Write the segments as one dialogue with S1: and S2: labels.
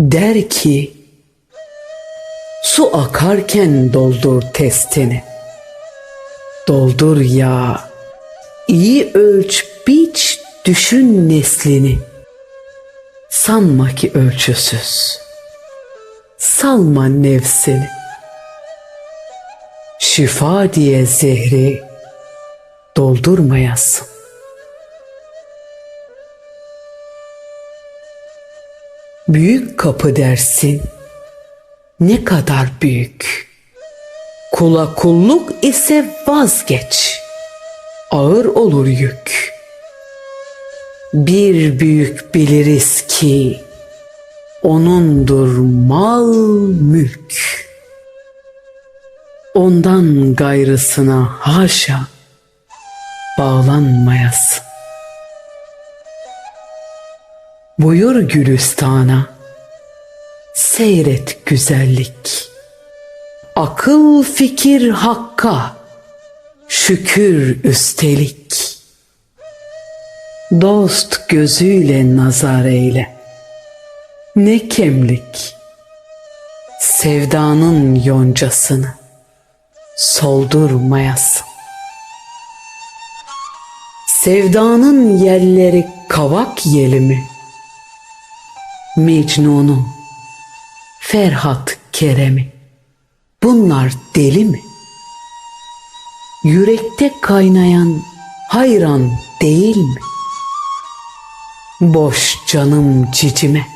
S1: Der ki su akarken doldur testini. Doldur ya iyi ölç biç düşün neslini. Sanma ki ölçüsüz. Salma nefsini. Şifa diye zehri doldurmayasın. Büyük kapı dersin. Ne kadar büyük. Kula kulluk ise vazgeç. Ağır olur yük. Bir büyük biliriz ki onundur mal mülk. Ondan gayrısına haşa bağlanmayasın. Buyur Gülüstan'a, seyret güzellik. Akıl fikir hakka, şükür üstelik. Dost gözüyle nazar eyle. Ne kemlik, sevdanın yoncasını soldurmayasın. Sevdanın yerleri kavak yeli mi? Mecnun'u, Ferhat Kerem'i. Bunlar deli mi? Yürekte kaynayan hayran değil mi? Boş canım cicime,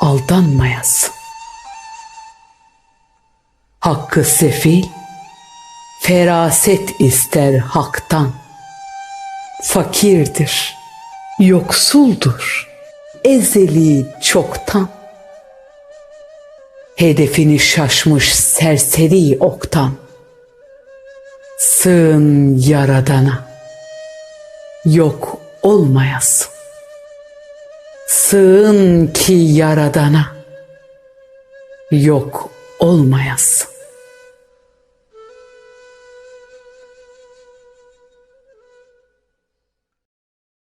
S1: aldanmayasın. Hakkı sefil, feraset ister haktan. Fakirdir, yoksuldur, ezeli çoktan. Hedefini şaşmış serseri oktan. Sığın yaradana, yok olmayasın. Sığın ki yaradana, yok olmayasın.